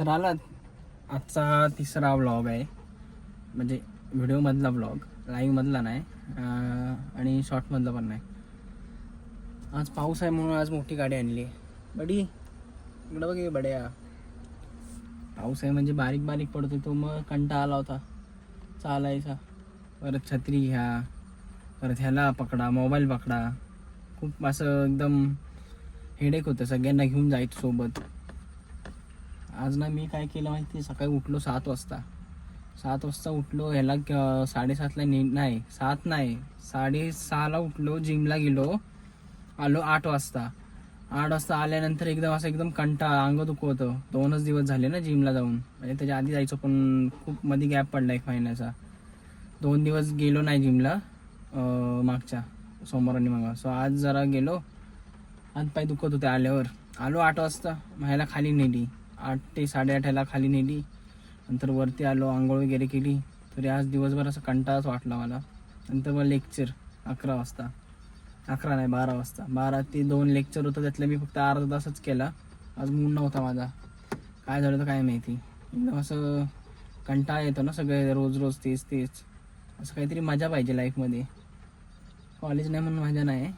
तर आला आजचा तिसरा व्लॉग आहे. म्हणजे व्हिडिओमधला व्लॉग लाईव्हमधला नाही. आणि शॉर्टमधला पण नाही. आज पाऊस आहे म्हणून आज मोठी गाडी आणली. बडी इकडं बघ बड्या. पाऊस आहे म्हणजे बारीक बारीक पडतो तो मग कंटा आला होता. चालायचा. परत छत्री घ्या. परत ह्याला पकडा मोबाईल पकडा. खूप असं एकदम हेडेक होतं. सगळ्यांना घेऊन जायचं सोबत. आज ना मी काय केलं माहिती? आहे? सकाळी उठलो सात वाजता. सात वाजता उठलो ह्याला साडेसातला ने नाही सात नाही साडेसहाला उठलो जिमला गेलो. आलो आठ वाजता. आठ वाजता आल्यानंतर एकदम असं एकदम कंटाळा अंग दुखवतं. दोनच दिवस झाले ना जिमला जाऊन. म्हणजे त्याच्या आधी जायचो पण खूप मध्ये गॅप पडला एक महिन्याचा. दोन दिवस गेलो नाही जिमला मागच्या सोमवार आणि मग सो आज जरा गेलो. हात पाय दुखत होते आल्यावर. आलो आठ वाजता. मग ह्याला खाली नेली. आठ ते साडेआठ याला खाली नेली. नंतर वरती आलो आंघोळ वगैरे केली. तरी आज दिवसभर असं कंटाळाच वाटला मला. नंतर मग लेक्चर अकरा वाजता. अकरा नाही बारा वाजता. बारा ते दोन लेक्चर होतं त्यातलं मी फक्त अर्धा तासच केला. आज मूड नव्हता माझा. काय झालं तर काय माहिती. एकदम असं कंटाळा येतो ना सगळे रोज रोज तेच तेच. असं काहीतरी मजा पाहिजे लाईफमध्ये कॉलेज नाही म्हणून मजा नाही.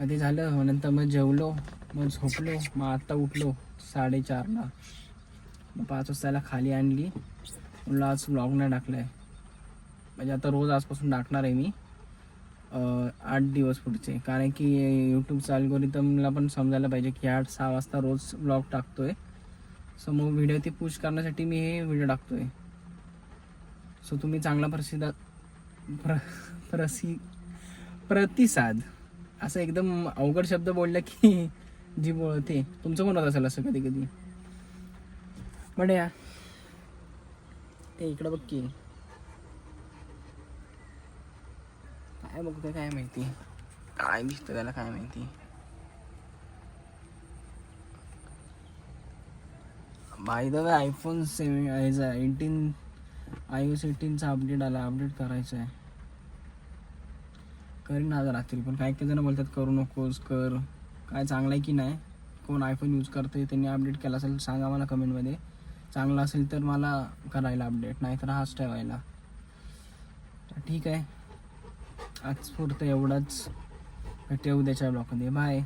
आधी झालं मग नंतर मग जेवलो मग झोपलो मग आत्ता उठलो साडेचारला मग पाच वाजताला खाली आणली. म्हणलं आज ब्लॉग नाही टाकला आहे म्हणजे आता रोज आजपासून टाकणार आहे मी. आठ दिवस पुढचे. कारण की यूट्यूबचा अल्गोरिदमला पण समजायला पाहिजे की आठ सहा वाजता रोज व्लॉग टाकतोय. सो मग व्हिडिओ ती पुश करण्यासाठी मी हे व्हिडिओ टाकतोय. सो तुम्ही चांगला प्रसिद्ध प्र प्रसि प्रतिसाद. असं एकदम अवघड शब्द बोलला की जी बोलते. तुमचं पण होत असेल असं कधी कधी? पण या. ते इकडं बघ की. काय बघतोय काय माहिती? काय दिसतं त्याला काय माहिती? By the way iPhone seven eighteen iOS एटीनचा update आला अपडेट करायचं आहे करीन आज रात्री पण काही काही जण बोलतात करू नकोस कर. काय चांगलं आहे की नाही? कोण आयफोन यूज करते त्यांनी अपडेट केला असेल सांगा मला कमेंटमध्ये चांगला असेल तर मला करायला अपडेट नाहीतर हाच ठेवायला. ठीक आहे. आज पुरतं एवढंच. भेटे उद्याच्या ब्लॉकमध्ये बाय